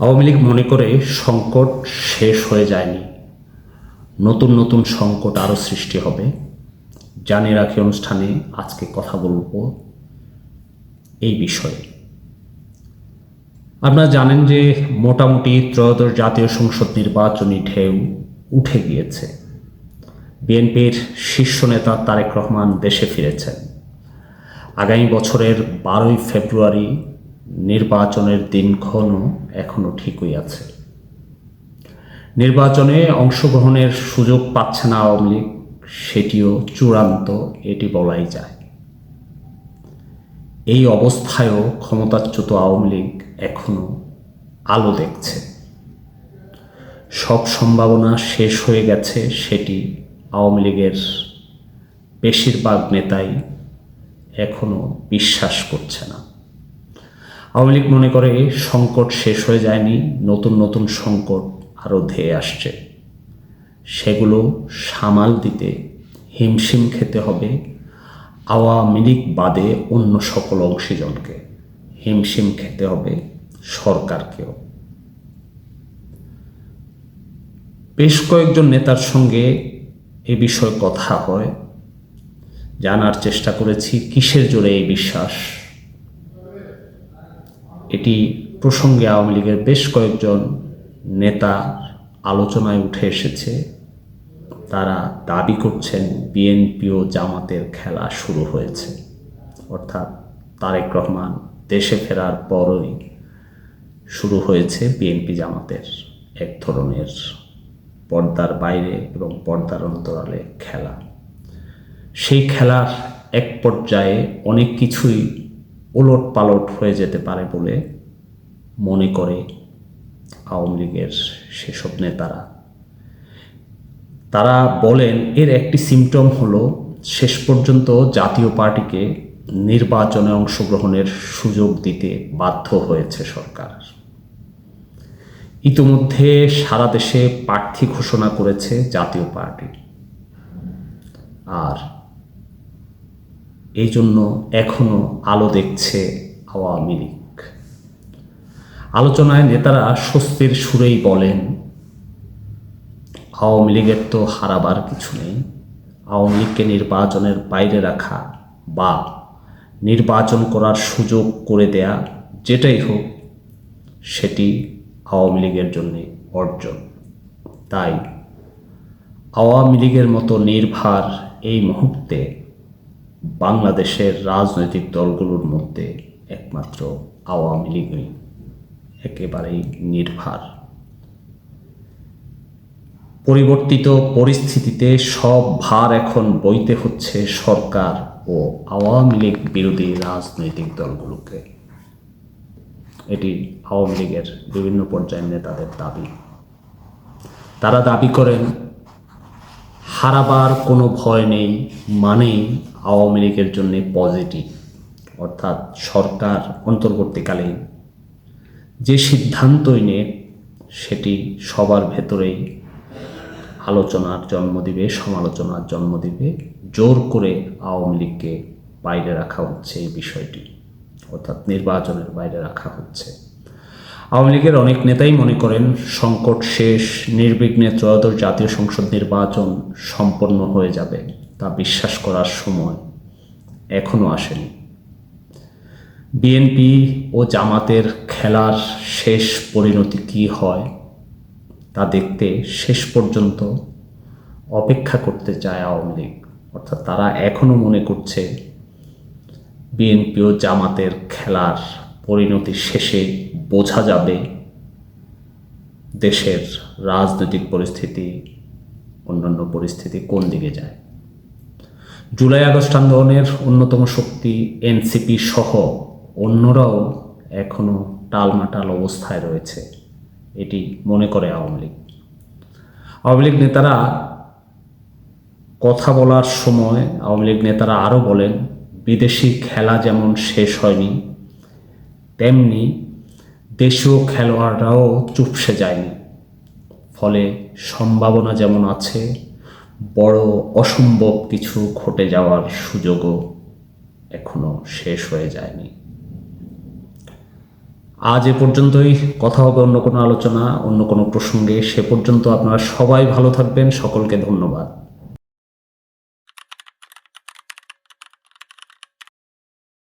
আওয়ামী লীগ মনে করে সংকট শেষ হয়ে যায়নি। নতুন নতুন সংকট আরও সৃষ্টি হবে। জানিয়ে রাখি অনুষ্ঠানে আজকে কথা বলব এই বিষয়ে। আপনারা জানেন যে মোটামুটি ত্রয়োদশ জাতীয় সংসদ নির্বাচনী ঢেউ উঠে গিয়েছে। বিএনপির শীর্ষ নেতা তারেক রহমান দেশে ফিরেছেন। আগামী বছরের বারোই ফেব্রুয়ারি নির্বাচনের দিনক্ষণও এখনও ঠিকই আছে। নির্বাচনে অংশগ্রহণের সুযোগ পাচ্ছে না আওয়ামী লীগ, সেটিও চূড়ান্ত, এটি বলাই যায়। এই অবস্থায়ও ক্ষমতাচ্যুত আওয়ামী লীগ এখনও আলো দেখছে। সব সম্ভাবনা শেষ হয়ে গেছে, সেটি আওয়ামী লীগের বেশিরভাগ নেতাই এখনও বিশ্বাস করছে না। আওয়ামী লীগ মনে করে সংকট শেষ হয়ে যায়নি, নতুন নতুন সংকট আরও ধেয়ে আসছে। সেগুলো সামাল দিতে হিমশিম খেতে হবে আওয়ামী লীগ বাদে অন্য সকল অংশীজনকে। হিমশিম খেতে হবে সরকারকেও। বেশ কয়েকজন নেতার সঙ্গে এ বিষয়ে কথা হয়। জানার চেষ্টা করেছি, কিসের জোরে এই বিশ্বাস? এটি প্রসঙ্গে আওয়ামী লীগের বেশ কয়েকজন নেতা আলোচনায় উঠে এসেছে। তারা দাবি করছেন বিএনপি ও জামাতের খেলা শুরু হয়েছে। অর্থাৎ তারেক রহমান দেশে ফেরার পরই শুরু হয়েছে বিএনপি জামাতের এক ধরনের পর্দার বাইরে এবং পর্দার অন্তরালে খেলা। সেই খেলার এক পর্যায়ে অনেক কিছুই ওলট পালট হয়ে যেতে পারে বলে মনে করে আওয়ামী লীগের সেসব নেতারা। তারা বলেন, এর একটি সিমটম হলো শেষ পর্যন্ত জাতীয় পার্টিকে নির্বাচনে অংশগ্রহণের সুযোগ দিতে বাধ্য হয়েছে সরকার। ইতিমধ্যে সারা দেশে প্রার্থী ঘোষণা করেছে জাতীয় পার্টি। আর এই জন্য এখনও আলো দেখছে আওয়ামী লীগ। আলোচনায় নেতারা স্বস্তির সুরেই বলেন, আওয়ামী লীগের তো হারাবার কিছু নেই। আওয়ামী লীগকে নির্বাচনের বাইরে রাখা বা নির্বাচন করার সুযোগ করে দেয়া যেটাই হোক, সেটি আওয়ামী লীগের জন্য অর্জন। তাই আওয়ামী লীগের মতো নির্ভার এই মুহূর্তে বাংলাদেশের রাজনৈতিক দলগুলোর মধ্যে একমাত্র আওয়ামী লীগই একেবারেই নির্ভার। পরিবর্তিত পরিস্থিতিতে সব ভার এখন বইতে হচ্ছে সরকার ও আওয়ামী লীগ বিরোধী রাজনৈতিক দলগুলোকে। এটি আওয়ামী লীগের বিভিন্ন পর্যায়ের নেতাদের দাবি। তারা দাবি করেন হারাবার কোনো ভয় নেই, মানেই আওয়ামী লীগের জন্য পজিটিভ। অর্থাৎ সরকার অন্তর্বর্তীকালীন যে সিদ্ধান্তই নে সেটি সবার ভেতরেই আলোচনার জন্ম দিবে, সমালোচনার জন্ম দিবে। জোর করে আওয়ামী লীগকে বাইরে রাখা হচ্ছে এই বিষয়টি। অর্থাৎ নির্বাচনের বাইরে রাখা হচ্ছে। আওয়ামী লীগের অনেক নেতাই মনে করেন সংকট শেষ, নির্বিঘ্নে ত্রয়োদশ জাতীয় সংসদ নির্বাচন সম্পন্ন হয়ে যাবে, তা বিশ্বাস করার সময় এখনও আসেনি। বিএনপি ও জামাতের খেলার শেষ পরিণতি কী হয়, তা দেখতে শেষ পর্যন্ত অপেক্ষা করতে চায় আওয়ামী লীগ। অর্থাৎ তারা এখনও মনে করছে, বিএনপি ও জামাতের খেলার পরিণতি শেষে বোঝা যাবে দেশের রাজনৈতিক পরিস্থিতি, অন্যান্য পরিস্থিতি কোন দিকে যায়। জুলাই আগস্ট আন্দোলনের অন্যতম শক্তি এনসিপি সহ অন্যরাও এখনও টালমাটাল অবস্থায় রয়েছে। এটি মনে করে আওয়ামী লীগ। আওয়ামী লীগ নেতারা কথা বলার সময় আওয়ামী লীগ নেতারা আরও বলেন, বিদেশি খেলা যেমন শেষ হয়নি তেমনি দেশীয় খেলোয়াড়রাও চুপসে যায়নি। ফলে সম্ভাবনা যেমন আছে, বড় অসম্ভব কিছু ঘটে যাওয়ার সুযোগও এখনও শেষ হয়ে যায়নি। আজ এ পর্যন্তই। কথা হবে অন্য কোনো আলোচনা, অন্য কোনো প্রসঙ্গে। সে পর্যন্ত আপনারা সবাই ভালো থাকবেন। সকলকে ধন্যবাদ।